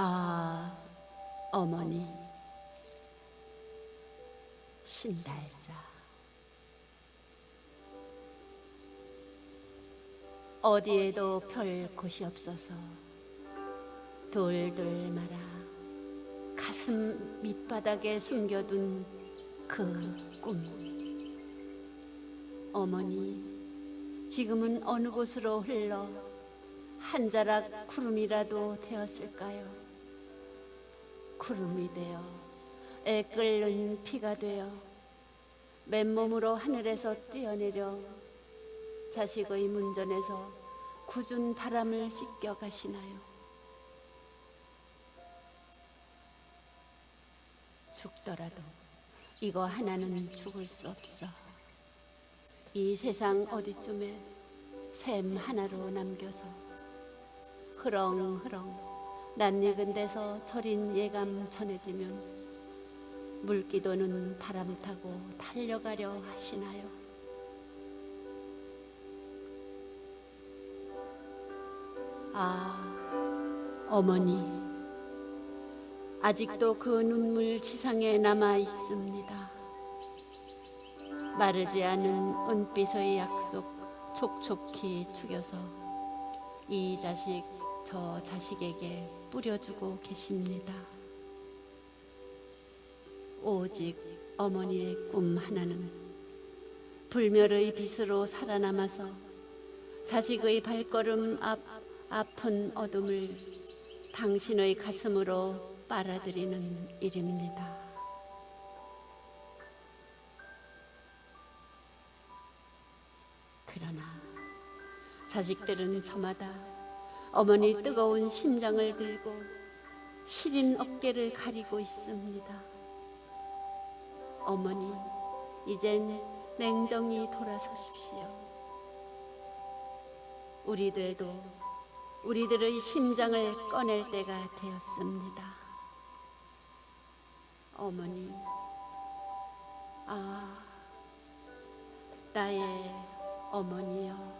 아, 어머니. 신달자. 어디에도 별 곳이 없어서 돌돌 말아 가슴 밑바닥에 숨겨둔 그 꿈. 어머니, 지금은 어느 곳으로 흘러 한 자락 구름이라도 되었을까요? 구름이 되어 애 끓는 피가 되어 맨몸으로 하늘에서 뛰어내려 자식의 문전에서 굳은 바람을 씻겨 가시나요? 죽더라도 이거 하나는 죽을 수 없어. 이 세상 어디쯤에 샘 하나로 남겨서 흐렁흐렁 낯익은 데서 저린 예감 전해지면 물기도는 바람 타고 달려가려 하시나요? 아, 어머니. 아직도 그 눈물 지상에 남아 있습니다. 마르지 않은 은빛의 약속 촉촉히 죽여서 이 자식 저 자식에게 뿌려주고 계십니다. 오직 어머니의 꿈 하나는 불멸의 빛으로 살아남아서 자식의 발걸음 앞 아픈 어둠을 당신의 가슴으로 빨아들이는 일입니다. 그러나 자식들은 저마다 어머니 뜨거운 심장을 들고 시린 어깨를 가리고 있습니다. 어머니, 이젠 냉정히 돌아서십시오. 우리들도 우리들의 심장을 꺼낼 때가 되었습니다. 어머니, 아, 나의 어머니여.